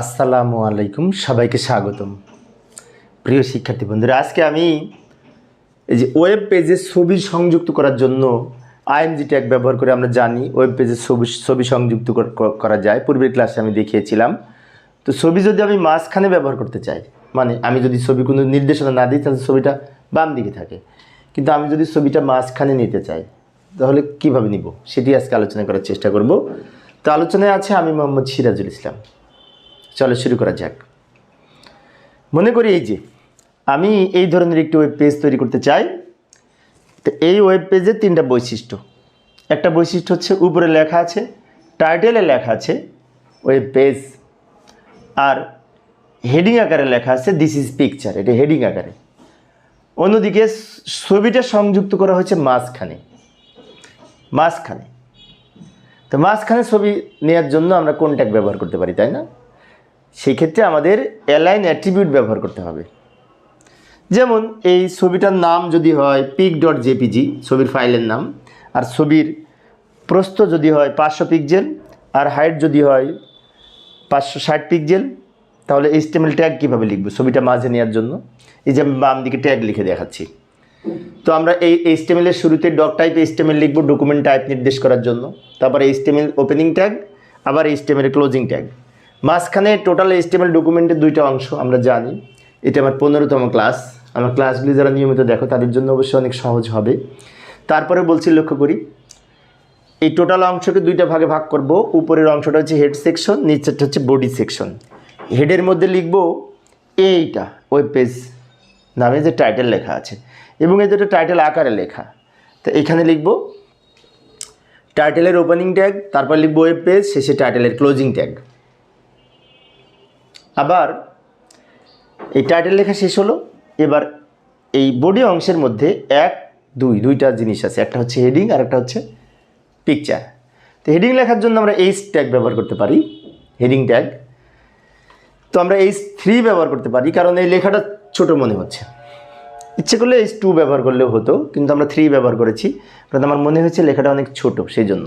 আসসালামু আলাইকুম, সবাইকে স্বাগতম। প্রিয় শিক্ষার্থী বন্ধুরা, আজকে আমি এই যে ওয়েব পেজে ছবি সংযুক্ত করার জন্য আইএমজি ট্যাগ ব্যবহার করে আমরা জানি ওয়েব পেজে ছবি ছবি সংযুক্ত করা যায়। পূর্বের ক্লাসে আমি দেখিয়েছিলাম। তো ছবি যদি আমি মাঝখানে ব্যবহার করতে চাই মানে আমি যদি ছবি কোনো নির্দেশনা না দিই, তাহলে ছবিটা বাম দিকে থাকে। কিন্তু আমি যদি ছবিটা মাঝখানে নিতে চাই, তাহলে কীভাবে নিব? সেটি আজকে আলোচনা করার চেষ্টা করব। তো আলোচনায় আছে আমি মোহাম্মদ সিরাজুল ইসলাম। চলো শুরু করা যাক। মনে করি এই যে, আমি এই ধরনের একটি ওয়েব পেজ তৈরি করতে চাই। তো এই ওয়েব পেজের তিনটা বৈশিষ্ট্য। একটা বৈশিষ্ট্য হচ্ছে উপরে লেখা আছে টাইটেলে লেখা আছে ওয়েব পেজ আর হেডিং আকারে লেখা আছে দিস ইজ পিকচার এটা হেডিং আকারে। অন্যদিকে ছবিটা সংযুক্ত করা হয়েছে মাঝখানে। মাঝখানে। তো মাঝখানে ছবি নেওয়ার জন্য আমরা কোন ট্যাগ ব্যবহার করতে পারি, তাই না? সেই ক্ষেত্রে আমাদের অ্যালাইন অ্যাট্রিবিউট ব্যবহার করতে হবে। যেমন এই ছবিটার নাম যদি হয় পিক ডট জেপিজি ছবির ফাইলের নাম, আর ছবির প্রস্থ যদি হয় পাঁচশো পিকজেল আর হাইট যদি হয় পাঁচশো ষাট পিকজেল তাহলে এইচটিএমএল ট্যাগ কীভাবে লিখব? ছবিটা মাঝে নেওয়ার জন্য। এই যে আমি বাম দিকে ট্যাগ লিখে দেখাচ্ছি। তো আমরা এই এর শুরুতে ডক টাইপ এইচটিএমএল লিখব ডকুমেন্ট টাইপ নির্দেশ করার জন্য। তারপর এইচটিএমএল ওপেনিং ট্যাগ আবার এইচটিএমএল ক্লোজিং ট্যাগ মাঝখানে টোটাল এইচটিএমএল ডকুমেন্টের দুইটা অংশ আমরা জানি। এটা আমার পনেরোতম ক্লাস আমার ক্লাসগুলি যারা নিয়মিত দেখো, তাদের জন্য অবশ্যই অনেক সহজ হবে। তারপরে বলছি লক্ষ্য করি। এই টোটাল অংশকে দুইটা ভাগে ভাগ করব। উপরের অংশটা হচ্ছে হেড সেকশন নিচেরটা হচ্ছে বডি সেকশন হেডের মধ্যে লিখব এইটা ওয়েব পেজ নামে যে টাইটেল লেখা আছে এবং এই দুটো টাইটেল আকারে লেখা। তো এখানে লিখব টাইটেলের ওপেনিং ট্যাগ তারপর লিখব ওয়েব পেজ শেষে টাইটেলের ক্লোজিং ট্যাগ আবার এই টাইটেল লেখা শেষ হলো, এবার এই বডি অংশের মধ্যে এক, দুই, দুইটা জিনিস আছে। একটা হচ্ছে হেডিং আর একটা হচ্ছে পিকচার তো হেডিং লেখার জন্য আমরা এইচ ট্যাগ ব্যবহার করতে পারি হেডিং ট্যাগ তো আমরা এইচ থ্রি ব্যবহার করতে পারি, কারণ এই লেখাটা ছোট মনে হচ্ছে। ইচ্ছে করলে এইচ টু ব্যবহার করলেও হতো, কিন্তু আমরা থ্রি ব্যবহার করেছি, কারণ আমার মনে হচ্ছে লেখাটা অনেক ছোট, সেই জন্য।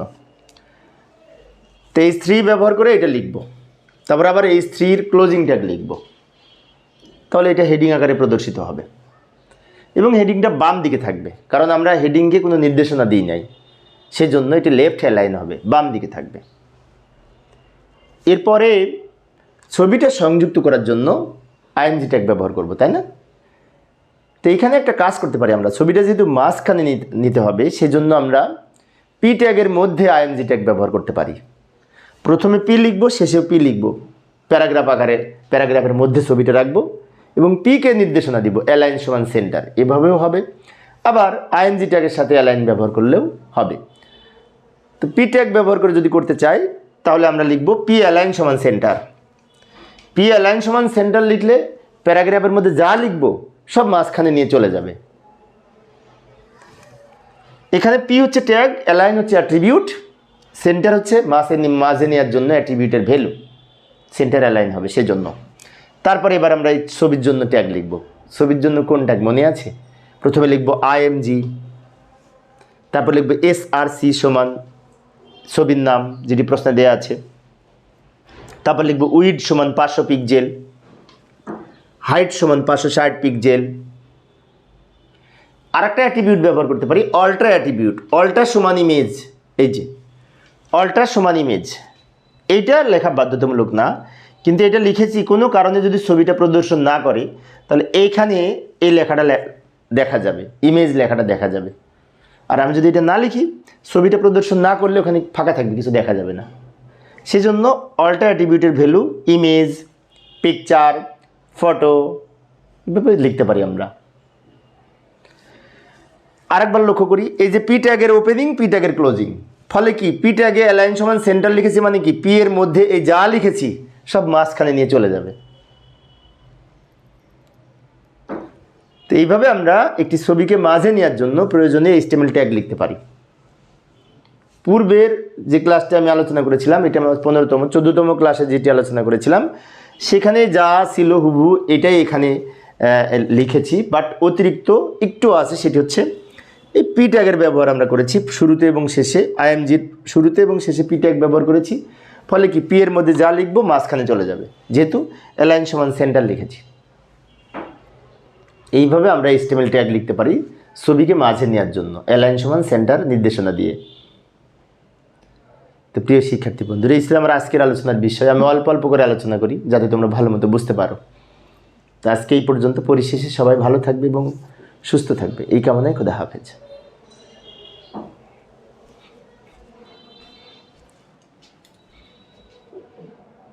তো এইচ থ্রি ব্যবহার করে এটা লিখব। তারপর আবার এই স্ত্রীর ক্লোজিং ট্যাগ লিখব। তাহলে এটা হেডিং আকারে প্রদর্শিত হবে। এবং হেডিংটা বাম দিকে থাকবে। কারণ আমরা হেডিংকে কোনো নির্দেশনা দিই নাই। সেজন্য এটি লেফট অ্যালাইন হবে, বাম দিকে থাকবে। এরপরে ছবিটা সংযুক্ত করার জন্য আইএনজি ট্যাগ ব্যবহার করব, তাই না? তো এইখানে একটা কাজ করতে পারি আমরা। ছবিটা যেহেতু মাঝখানে নিতে হবে, সেজন্য আমরা পি ট্যাগের মধ্যে আইএনজি ট্যাগ ব্যবহার করতে পারি। প্রথমে পি লিখব, শেষেও পি লিখব। প্যারাগ্রাফ আকারে, প্যারাগ্রাফের মধ্যে ছবিটা রাখব এবং পিকে নির্দেশনা দিব, অ্যালাইন সমান সেন্টার। এভাবেও হবে। আবার আইএনজি ট্যাগের সাথে অ্যালাইন ব্যবহার করলেও হবে। তো পি ট্যাগ ব্যবহার করে যদি করতে চাই, তাহলে আমরা লিখব পি অ্যালাইন সমান সেন্টার। পি অ্যালাইন সমান সেন্টার লিখলে প্যারাগ্রাফের মধ্যে যা লিখব, সব মাঝখানে নিয়ে চলে যাবে। এখানে পি হচ্ছে ট্যাগ, অ্যালাইন হচ্ছে অ্যাট্রিবিউট। সেন্টার হচ্ছে মাসে নি- মাঝে নেওয়ার জন্য অ্যাট্রিবিউটের ভ্যালু। সেন্টার অ্যালাইন হবে, সেজন্য। তারপরে এবার আমরা এই ছবির জন্য ট্যাগ লিখব। ছবির জন্য কোন ট্যাগ মনে আছে? প্রথমে লিখব আইএমজি তারপর লিখব এস আর সি সমান ছবির নাম, যেটি প্রশ্নে দেওয়া আছে। তারপর লিখব উইড সমান পাঁচশো পিকজেল হাইট সমান পাঁচশো ষাট পিকজেল আর একটা অ্যাট্রিবিউট ব্যবহার করতে পারি, অল্ট্রা অ্যাট্রিবিউট। অল্ট্রা সমান ইমেজ, এই যে। অল্ট্রা সমান ইমেজ এইটা লেখা বাধ্যতামূলক না, কিন্তু এটা লিখেছি কোনো কারণে যদি ছবিটা প্রদর্শন না করে, তাহলে এইখানে এই লেখাটা দেখা যাবে ইমেজ লেখাটা দেখা যাবে। আর আমি যদি এটা না লিখি, ছবিটা প্রদর্শন না করলে ওখানে ফাঁকা থাকবে, কিছু দেখা যাবে না। সেজন্য অল্টার অ্যাট্রিবিউটের ভ্যালু ইমেজ পিকচার ফটো এভাবে লিখতে পারি আমরা। আরেকবার লক্ষ্য করি, এই যে পি ট্যাগের ওপেনিং পি ট্যাগের ক্লোজিং ফলে কি? পি ট্যাগে অ্যালাইন সমান সেন্টার লিখেছি মানে কি? পি এর মধ্যে এই যা লিখেছি, সব মাঝখানে নিয়ে চলে যাবে। তো এইভাবে আমরা একটি ছবিকে মাঝে নেওয়ার জন্য প্রয়োজনীয় এইচটিএমএল ট্যাগ লিখতে পারি। পূর্বের যে ক্লাসটা আমি আলোচনা করেছিলাম, এটা আমার পনেরোতম, চোদ্দতম ক্লাসে যেটি আলোচনা করেছিলাম, সেখানে যা ছিল হুবু এটাই এখানে লিখেছি বাট অতিরিক্ত একটু আছে, সেটি হচ্ছে এই পি ট্যাগের ব্যবহার আমরা করেছি শুরুতে এবং শেষে। আইএমজির শুরুতে এবং শেষে পি ট্যাগ ব্যবহার করেছি। ফলে কি পি এর মধ্যে যা লিখব মাঝখানে চলে যাবে। যেহেতু অ্যালাইন সমান সেন্টার লিখেছি। এইভাবে আমরা এস্টিমেল ট্যাগ লিখতে পারি ছবিকে মাঝে নেওয়ার জন্য। অ্যালাইন সমান সেন্টার নির্দেশনা দিয়ে। তো প্রিয় শিক্ষার্থী বন্ধুরা, এই ছিল আমার আজকের আলোচনার বিষয়। আমি অল্প অল্প করে আলোচনা করি যাতে তোমরা ভালো মতো বুঝতে পারো। তো আজকে এই পর্যন্ত পরিশেষে সবাই ভালো থাকবে এবং সুস্থ থাকবে। এই কামনায় খোদা হাফেজ।